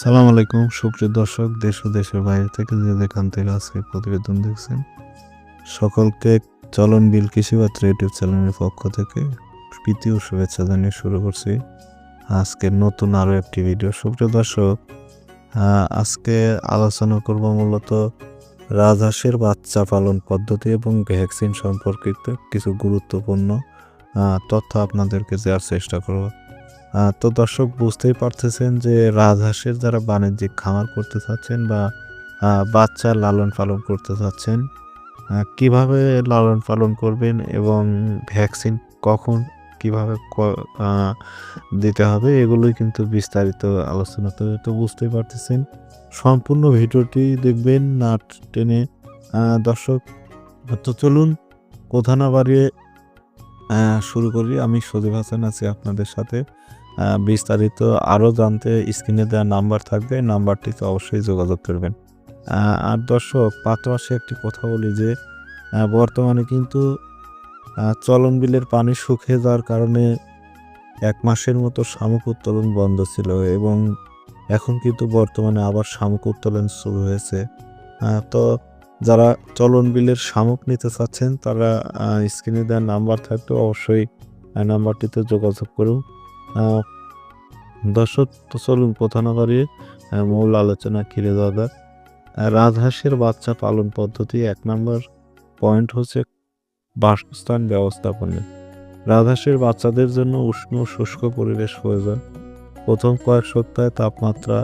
সালাম আলাইকুম, সুপ্রিয় দর্শক, দেশ ও দেশের বাইরে থেকে যে যেখান থেকে আজকে প্রতিবেদন দেখছেন, সকলকে চলন বিল কৃষিপাত্র ইউটিউব চ্যানেলের পক্ষ থেকে প্রীতি ও শুভেচ্ছা জানিয়ে শুরু করছি আজকে নতুন আরও একটি ভিডিও সুপ্রিয় দর্শক আজকে আলোচনা করব মূলত রাজহাঁসের বাচ্চা পালন পদ্ধতি এবং ভ্যাকসিন সম্পর্কিত কিছু গুরুত্বপূর্ণ তথ্য আপনাদেরকে দেওয়ার চেষ্টা করব। তো দর্শক বুঝতেই পারতেছেন যে রাজহাঁসের যারা বাণিজ্যিক খামার করতে চাচ্ছেন বা বাচ্চা লালন পালন করতে চাচ্ছেন কীভাবে লালন পালন করবেন এবং ভ্যাকসিন কখন কীভাবে দিতে হবে এগুলোই কিন্তু বিস্তারিত আলোচনা তো তো বুঝতেই পারতেছেন। সম্পূর্ণ ভিডিওটি দেখবেন না টেনে দর্শক। তো চলুন কথা না বাড়িয়ে শুরু করি। আমি সজীব হাসান আছি আপনাদের সাথে। বিস্তারিত আরও জানতে স্ক্রিনে দেওয়া নাম্বার থাকবে নাম্বারটিতে অবশ্যই যোগাযোগ করবেন। আর দর্শক পাশাপাশি একটি কথা বলি যে বর্তমানে কিন্তু চলন বিলের পানি শুকিয়ে যাওয়ার কারণে এক মাসের মতো শামুক উত্তোলন বন্ধ ছিল এবং এখন কিন্তু বর্তমানে আবার শামুক উত্তোলন শুরু হয়েছে। তো যারা চলন বিলের শামুক নিতে চাচ্ছেন, তারা স্ক্রিনে দেওয়া নাম্বার থাকলে অবশ্যই নাম্বারটিতে যোগাযোগ করুন। দর্শক, তো চলুন কথা না মূল আলোচনা ঘিরে দেওয়া যাক। রাজহাঁসের বাচ্চা পালন পদ্ধতি এক নম্বর পয়েন্ট হচ্ছে বাসস্থান ব্যবস্থাপনা। রাজহাঁসের বাচ্চাদের জন্য উষ্ণ শুষ্ক পরিবেশ প্রয়োজন। প্রথম কয়েক সপ্তাহে তাপমাত্রা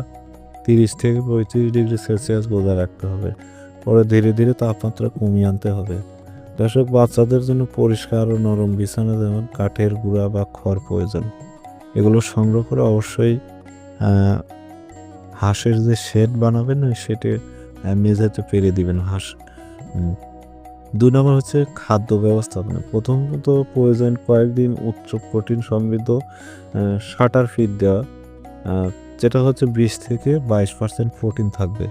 তিরিশ থেকে পঁয়ত্রিশ ডিগ্রি সেলসিয়াস বজায় রাখতে হবে। পরে ধীরে ধীরে তাপমাত্রা কমিয়ে আনতে হবে। দর্শক, বাচ্চাদের জন্য পরিষ্কার ও নরম বিছানা যেমন কাঠের গুঁড়া বা খড় প্রয়োজন। এগুলো সংগ্রহ করে অবশ্যই হাঁসের যে শেড বানাবেন, ওই শেডে মেঝেতে পেরে দিবেন হাঁস। দুই নম্বর হচ্ছে খাদ্য ব্যবস্থাপনা। প্রথমত প্রয়োজন কয়েকদিন উচ্চ প্রোটিন সমৃদ্ধ শাটার ফিড দেওয়া যেটা হচ্ছে বিশ থেকে বাইশ পার্সেন্ট প্রোটিন থাকবে।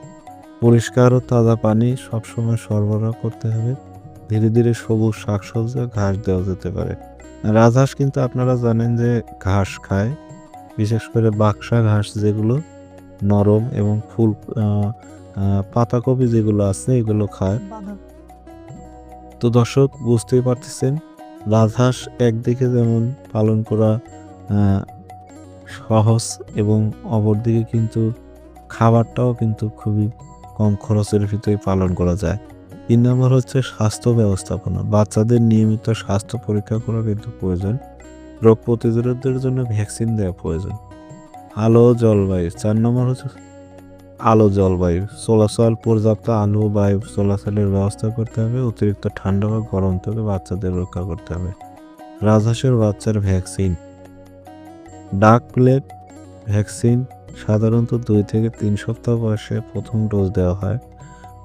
পরিষ্কার ও তাজা পানি সবসময় সরবরাহ করতে হবে। ধীরে ধীরে সবুজ শাকসবজি ঘাস দেওয়া যেতে পারে। রাজহাঁস কিন্তু আপনারা জানেন যে ঘাস খায়, বিশেষ করে বাক্সা ঘাস যেগুলো নরম এবং ফুল পাতাকপি যেগুলো আছে এগুলো খায়। তো দর্শক, বুঝতেই পারতেছেন, রাজহাঁস একদিকে যেমন পালন করা সহজ এবং অপরদিকে কিন্তু খাবারটাও কিন্তু খুবই কম খরচের ভিতরে পালন করা যায়। তিন নম্বর হচ্ছে স্বাস্থ্য ব্যবস্থাপনা। বাচ্চাদের নিয়মিত স্বাস্থ্য পরীক্ষা করা কিন্তু প্রয়োজন। রোগ প্রতিরোধের জন্য ভ্যাকসিন দেওয়া প্রয়োজন। আলো, জলবায়ু। চার নম্বর হচ্ছে আলো, জলবায়ু। চলাচল পর্যাপ্ত আলো, বায়ু চলাচলের ব্যবস্থা করতে হবে। অতিরিক্ত ঠান্ডা বা গরম থেকে বাচ্চাদের রক্ষা করতে হবে। রাজহাঁসের বাচ্চার ভ্যাকসিন। ডাক প্লেট, ভ্যাকসিন। সাধারণত দুই থেকে তিন সপ্তাহ বয়সে প্রথম ডোজ দেওয়া হয়।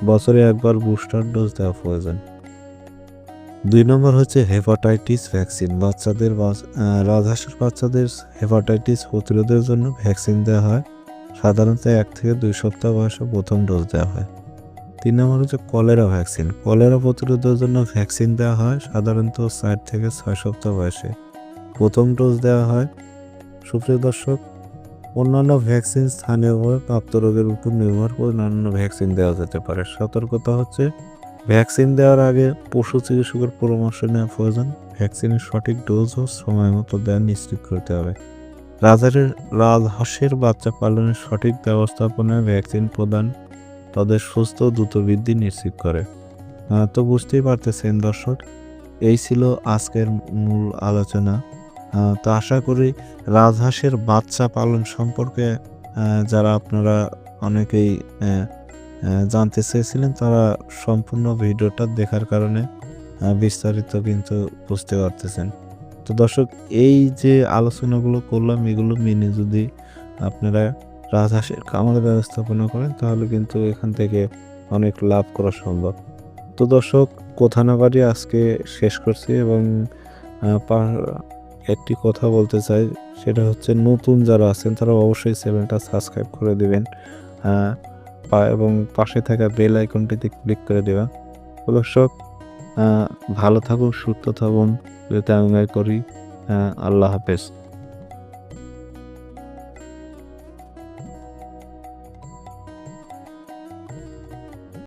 বছরে একবার বুস্টার ডোজ দেওয়া প্রয়োজন। দুই নম্বর হচ্ছে হেপাটাইটিস ভ্যাকসিন। বাচ্চাদের বাচ- রাজহাঁসের বাচ্চাদের হেপাটাইটিস প্রতিরোধের জন্য ভ্যাকসিন দেওয়া হয়। সাধারণত এক থেকে দুই সপ্তাহ বয়সে প্রথম ডোজ দেওয়া হয়। তিন নম্বর হচ্ছে কলেরা ভ্যাকসিন। কলেরা প্রতিরোধের জন্য ভ্যাকসিন দেওয়া হয় সাধারণত চার থেকে ছয় সপ্তাহ বয়সে। প্রথম ডোজ দেওয়া হয়। সুপ্রিয় দর্শক অন্যান্য ভ্যাকসিন স্থানীয়ভাবে প্রাপ্ত রোগের উপর নির্ভর করে অন্যান্য ভ্যাকসিন দেওয়া যেতে পারে। সতর্কতা হচ্ছে ভ্যাকসিন দেওয়ার আগে পশু চিকিৎসকের পরামর্শ নেওয়া প্রয়োজন। ভ্যাকসিনের সঠিক ডোজ ও সময় মতো দেওয়া নিশ্চিত করতে হবে। রাজহাঁসের রাজহাঁসের বাচ্চা পালনের সঠিক ব্যবস্থাপনায় ভ্যাকসিন প্রদান তাদের সুস্থ দ্রুত বৃদ্ধি নিশ্চিত করে। তো বুঝতেই পারতেছেন দর্শক, এই ছিল আজকের মূল আলোচনা। তো আশা করি রাজহাঁসের বাচ্চা পালন সম্পর্কে যারা আপনারা অনেকেই জানতে চেয়েছিলেন, তারা সম্পূর্ণ ভিডিওটা দেখার কারণে বিস্তারিত কিন্তু বুঝতে পারতেছেন। তো দর্শক, এই যে আলোচনাগুলো করলাম, এগুলো মেনে যদি আপনারা রাজহাঁসের খামার ব্যবস্থাপনা করেন, তাহলে কিন্তু এখান থেকে অনেক লাভ করা সম্ভব। তো দর্শক কথা না বাড়িয়ে আজকে শেষ করছি এবং একটি কথা বলতে চাই সেটা হচ্ছে নতুন যারা আছেন তারা অবশ্যই চ্যানেলটা সাবস্ক্রাইব করে দেবেন আহ, এবং পাশে থাকা বেল আইকনটিতে ক্লিক করে দেওয়া দর্শক ভালো থাকুন সুস্থ থাকুন আমি করি আহ, আল্লাহ হাফেজ।